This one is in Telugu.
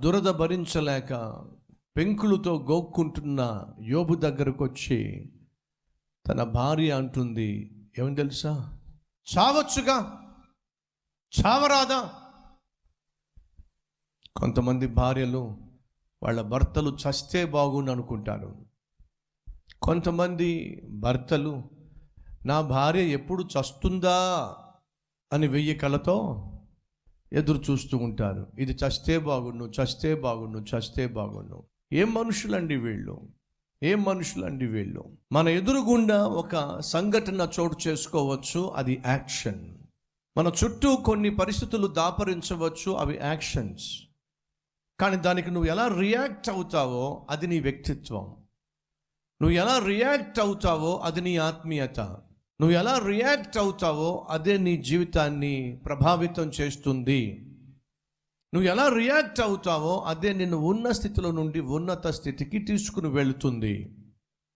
దురద భరించలేక పెంకులతో గోక్కుంటున్న యోబు దగ్గరకు వచ్చి తన భార్య అంటుంది ఏమని తెలుసా? చావచ్చుగా చావరాదా? కొంతమంది భార్యలు వాళ్ళ భర్తలు చస్తే బాగుండు అనుకుంటారు. కొంతమంది భర్తలు నా భార్య ఎప్పుడు చస్తుందా? అని వెయ్యి కళతో ఎదురు చూస్తూ ఉంటారు. ఇది చస్తే బాగుండు చస్తే బాగుండు చస్తే బాగుండు. ఏం మనుషులండి వీళ్ళు? ఏం మనుషులండి వీళ్ళు? మన ఎదురుగుండా ఒక సంఘటన చోటు చేసుకోవచ్చు అది యాక్షన్. మన చుట్టూ కొన్ని పరిస్థితులు దాపరించవచ్చు అవి యాక్షన్స్. కానీ దానికి నువ్వు ఎలా రియాక్ట్ అవుతావో అది నీ వ్యక్తిత్వం. నువ్వు ఎలా రియాక్ట్ అవుతావో అది నీ ఆత్మీయత. నువ్వు ఎలా రియాక్ట్ అవుతావో అదే నీ జీవితాన్ని ప్రభావితం చేస్తుంది. నువ్వు ఎలా రియాక్ట్ అవుతావో అదే నిన్ను ఉన్న స్థితిలో నుండి ఉన్నత స్థితికి తీసుకుని వెళుతుంది.